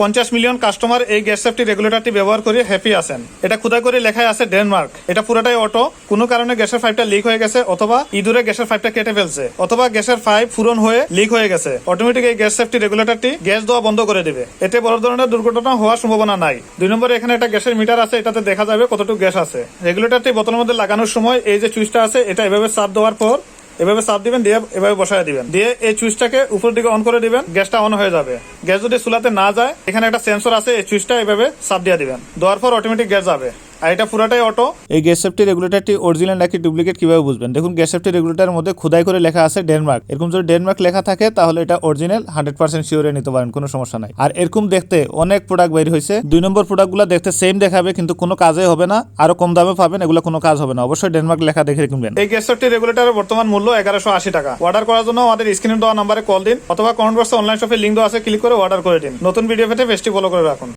পঞ্চাশ million customer এই gas safety রেগুলেটরটি ব্যবহার করে হ্যাপি আছেন। এটা খুদা করে লেখায় আছে ডেনমার্ক। এটা পুরোটাই অটো। কোনো কারণে গ্যাসের পাইপটা লিক হয়ে গেছে অথবা ইঁদুরে গ্যাসের পাইপটা কেটে ফেলছে। অথবা গ্যাসের পাইপ ফুরন হয়ে লিক হয়ে গেছে। অটোমেটিক এই গ্যাস সেফটি রেগুলেটরটি গ্যাস দেওয়া বন্ধ করে দিবে। এতে বড় ধরনের দুর্ঘটনা হওয়ার সম্ভাবনা নাই। দুই নম্বরে এখানে একটা গ্যাসের মিটার আছে, এটাতে দেখা যাবে কতটুকু গ্যাস আছে। রেগুলেটরটি বোতলের মধ্যে লাগানোর সময় এই যে সুইচটা আছে, এটা এভাবে চাপ দেওয়ার পর এভাবে চাপ দিবেন, দিয়ে এভাবে বসায় দিবেন। দিয়ে এই সুইচটাকে উপর দিকে অন করে দিবেন, গ্যাসটা অন হয়ে যাবে। গ্যাস যদি চুলাতে না যায়, এখানে একটা সেন্সর আছে, এই সুইচটা এভাবে চাপ দিয়ে দিবেন। দেওয়ার পর অটোমেটিক গ্যাস যাবে। আর এটা পুরাটাই অটো এই গ্যাস সেফটি রেগুলেটরটি অরিজিনাল নাকি ডুপ্লিকেট কীভাবে বুঝবেন? দেখুন গ্যাস সেফটি রেগুলেটরের মধ্যে খোদাই করে লেখা আছে ডেনমার্ক এরকম যদি ডেনমার্ক লেখা থাকে তাহলে এটা অরিজিনাল হান্ড্রেড পার্সেন্ট শিওরে নিতে পারেন কোনো সমস্যা নাই। আর এরকম দেখতে অনেক প্রোডাক্ট বের হয়েছে। দুই নম্বর প্রোডাক্টগুলো দেখতে সেম দেখাবে কিন্তু কোনো কাজে হবে না। আরও কম দামে পাবেন এগুলো কোনো কাজ হবে না। অবশ্যই ডেনমার্ক লেখা দেখে কিনবেন এই গ্যাস সেফটি রেগুলেটরের বর্তমান মূল্য এগারোশো আশি টাকা। অর্ডার করার জন্য আমাদের স্ক্রিনে দেওয়া নাম্বারে কল দিন অথবা কমেন্ট বক্সে অনলাইন শপে লিঙ্ক দেওয়া আছে ক্লিক করে অর্ডার করে দিন। নতুন ভিডিও পেতে পেজটি ফলো করে রাখুন।